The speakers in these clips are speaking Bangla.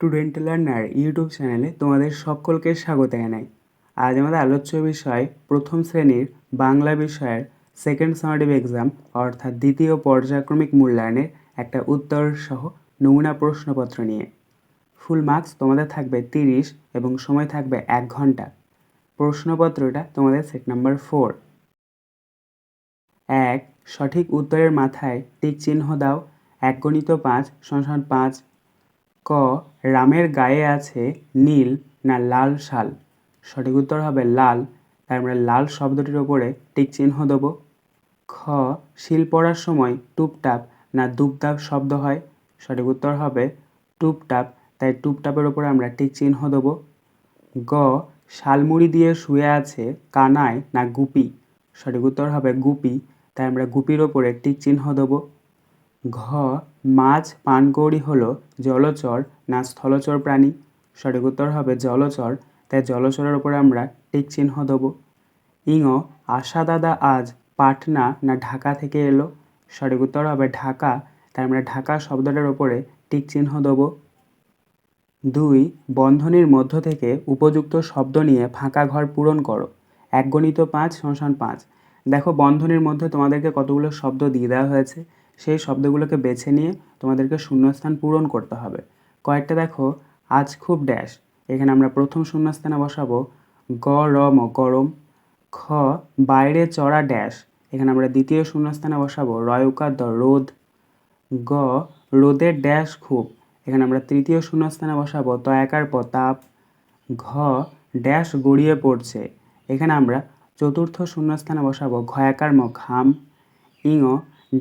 স্টুডেন্ট লার্নার ইউটিউব চ্যানেলে তোমাদের সকলকে স্বাগত জানাই। আজ আমাদের আলোচ্য বিষয় প্রথম শ্রেণির বাংলা বিষয়ের সেকেন্ড সামারিভ এক্সাম অর্থাৎ দ্বিতীয় পর্যায়ক্রমিক মূল্যায়নের একটা উত্তর সহ নমুনা প্রশ্নপত্র নিয়ে। ফুল মার্কস তোমাদের থাকবে তিরিশ এবং সময় থাকবে এক ঘণ্টা। প্রশ্নপত্রটা তোমাদের সেট নাম্বার ফোর এক, সঠিক উত্তরের মাথায় টিক চিহ্ন দাও। এক গণিত পাঁচ সমান পাঁচ ক, রামের গায়ে আছে নীল না লাল শাল। সঠিক উত্তর হবে লাল। তাই আমরা লাল শব্দটির ওপরে টিক চিহ্ন দেব। খ, শিল পড়ার সময় টুপটাপ না দুপদাপ শব্দ হয়। সঠিক উত্তর হবে টুপটাপ। তাই টুপটাপের ওপরে আমরা টিক চিহ্ন দেব। গ, শালমুড়ি দিয়ে শুয়ে আছে কানায় না গুপি। সঠিক উত্তর হবে গুপি। তাই আমরা গুপির ওপরে টিক চিহ্ন দেব। ঘ, মাছ, পানকৌড়ি হল জলচর না স্থলচর প্রাণী। সঠিক উত্তর হবে জলচর। তাই জলচরের ওপরে আমরা টিক চিহ্ন দেব। ইঙ আশা দাদা আজ পাটনা না ঢাকা থেকে এলো। সঠিক উত্তর হবে ঢাকা। তাই আমরা ঢাকা শব্দটার ওপরে টিক চিহ্ন দেব। দুই, বন্ধনীর মধ্য থেকে উপযুক্ত শব্দ নিয়ে ফাঁকা ঘর পূরণ করো। এক গণিত পাঁচ শোষণ পাঁচ। দেখো বন্ধনীর মধ্যে তোমাদেরকে কতগুলো শব্দ দিয়ে দেওয়া হয়েছে। সেই শব্দগুলোকে বেছে নিয়ে তোমাদেরকে শূন্যস্থান পূরণ করতে হবে। কয়েকটা দেখো, আজ খুব ড্যাশ এখানে আমরা প্রথম শূন্যস্থানে বসাবো গরম গরম, খ, বাইরে চড়া ড্যাশ এখানে আমরা দ্বিতীয় শূন্যস্থানে বসাবো রয়ুকার দ রোদ গ রোদের ড্যাশ খুব। এখানে আমরা তৃতীয় শূন্যস্থানে বসাবো, তয়াকার পতাপ ঘ ড্যাশ গড়িয়ে পড়ছে। এখানে আমরা চতুর্থ শূন্যস্থানে বসাবো, ঘয়াকার ম ঘাম ইঙ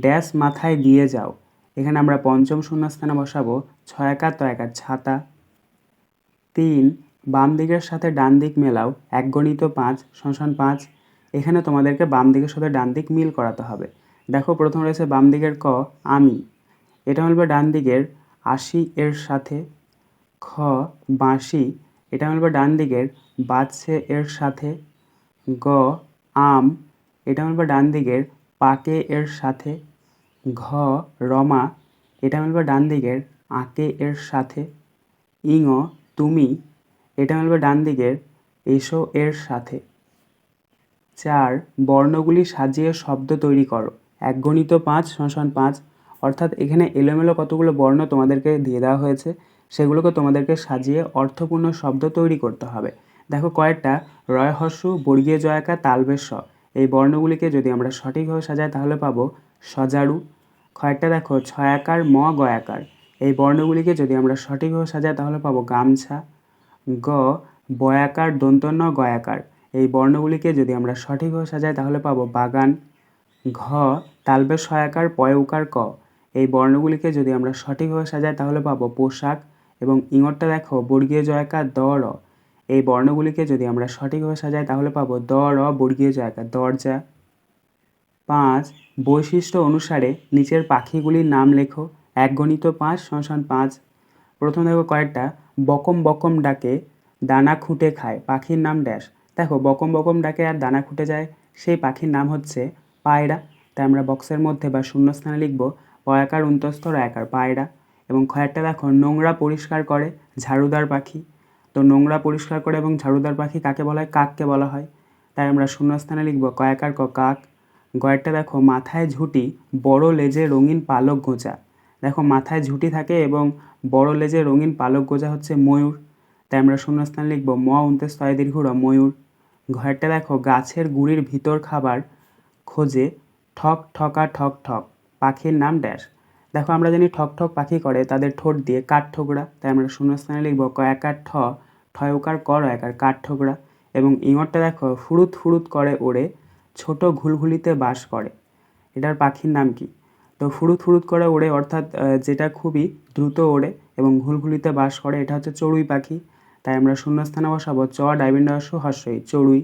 ড্যাশ মাথায় দিয়ে যাও। এখানে আমরা পঞ্চম শূন্যস্থানে বসাবো, ছয় একার তো তয়াকার ছাতা। তিন, বাম দিকের সাথে ডান দিক মেলাও, এক গণিত পাঁচ, শোষণ পাঁচ। এখানে তোমাদেরকে বাম দিকের সাথে ডান দিক মিল করাতে হবে। দেখো, প্রথম রয়েছে বাম দিকের ক, আমি। এটা মিলবে ডান দিকের আশি এর সাথে খ, বাঁশি। এটা মিলবে ডান দিকের বাজছে এর সাথে গ, আম। এটা মিলবে ডান দিকের পাকে এর সাথে, ঘ, রমা, এটা মিলবে ডান দিকের, আঁকে এর সাথে, ইঙ, তুমি, এটা মিলবে ডান দিকের, এসো এর সাথে। চার, বর্ণগুলি সাজিয়ে শব্দ তৈরি করো এক গণিত পাঁচ, শোষণ পাঁচ, অর্থাৎ এখানে এলোমেলো কতগুলো বর্ণ তোমাদেরকে দিয়ে দেওয়া হয়েছে, সেগুলোকে তোমাদেরকে সাজিয়ে অর্থপূর্ণ শব্দ তৈরি করতে হবে। দেখো কয়েকটা রয় হস্য বর্গীয় জয়াকা তালবেশ স এই বর্ণগুলিকে যদি আমরা সঠিকভাবে সাজাই, তাহলে পাবো সজারু। কয়েকটা দেখো, ছয়াকার, ম, গয়াকার। এই বর্ণগুলিকে যদি আমরা সঠিকভাবে সাজাই, তাহলে পাবো গামছা, গ, বয়াকার, দন্তন্য, গয়াকার। এই বর্ণগুলিকে যদি আমরা সঠিকভাবে সাজাই, তাহলে পাবো বাগান, ঘ তালবে সয়াকার, পয়উকার, ক। এই বর্ণগুলিকে যদি আমরা সঠিকভাবে সাজাই, তাহলে পাবো পোশাক এবং ইঙরটা দেখো, বর্গীয় জয়াকার দ, র। এই বর্ণগুলিকে যদি আমরা সঠিকভাবে সাজাই, তাহলে পাবো দ, র, বর্গীয় জয়াকার দরজা। পাঁচ, বৈশিষ্ট্য অনুসারে নিচের পাখিগুলির নাম লেখো। এক গণিত পাঁচ শোষণ পাঁচ। প্রথম দেখো কয়েকটা। বকম বকম ডাকে, দানা খুঁটে খায়, পাখির নাম ড্যাশ। দেখো, বকম বকম ডাকে আর দানা খুঁটে যায়, সেই পাখির নাম হচ্ছে পায়রা। তাই আমরা বক্সের মধ্যে বা শূন্যস্থানে লিখব পয়াকার উন্তস্থ রয়াকার পায়রা। এবং খয়েরটা দেখো, নোংরা পরিষ্কার করে, ঝাড়ুদার পাখি। তো নোংরা পরিষ্কার করে এবং ঝাড়ুদার পাখি কাকে বলা হয়? কাককে বলা হয়। তাই আমরা শূন্যস্থানে লিখব কয়াকার ক, কাক। গয়েরটা দেখো, মাথায় ঝুঁটি, বড় লেজে রঙিন পালক গোঁজা। দেখো, মাথায় ঝুঁটি থাকে এবং বড় লেজে রঙিন পালক গোঁজা হচ্ছে ময়ূর। তাই আমরা শূন্যস্থান লিখব, ম উন্তে স্তয় দীর্ঘ ময়ূর। ঘরটা দেখো, গাছের গুড়ির ভিতর খাবার খোঁজে ঠক ঠকা ঠক ঠক, পাখির নাম ড্যাশ। দেখো, আমরা জানি ঠক ঠক পাখি করে, তাদের ঠোঁট দিয়ে কাঠ ঠোকরা। তাই আমরা শূন্যস্থানে লিখব কয়াকার ঠ ঠয়কার কর একার কাঠ ঠোকরা। এবং ইঙরটা দেখো ফুরুত ফুরুত করে ওড়ে, ছোট ঘুলঘুলিতে বাস করে। এটার পাখির নাম কি? তো ফুরুত ফুরুত করে ওড়ে, অর্থাৎ যেটা খুবই দ্রুত ওড়ে এবং ঘুলঘুলিতে বাস করে, এটা হচ্ছে চড়ুই পাখি। তাই আমরা শূন্যস্থানে বসাবো, চ ডাইবিন্ডাস্য হস্যই চড়ুই।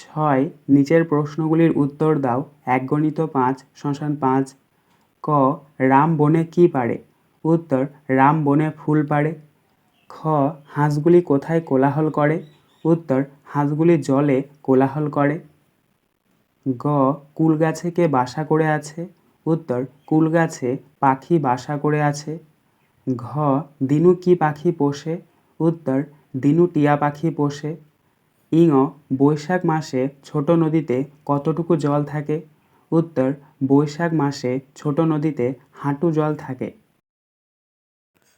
ছয়, নিচের প্রশ্নগুলির উত্তর দাও এক গণিত পাঁচ, শ্মশান পাঁচ। ক, রাম বনে কি পারে? উত্তর, রাম বনে ফুল পারে খ, হাঁসগুলি কোথায় কোলাহল করে? উত্তর, হাঁসগুলি জলে কোলাহল করে। গ কুল গাছে কে বাসা করে আছে? উত্তর কুল গাছে পাখি বাসা করে আছে। ঘ, দিনু কি পাখি পোষে? উত্তর, দিনু টিয়া পাখি পোষে। ইঙ, বৈশাখ মাসে ছোট নদীতে কতটুকু জল থাকে? উত্তর, বৈশাখ মাসে ছোট নদীতে হাঁটু জল থাকে।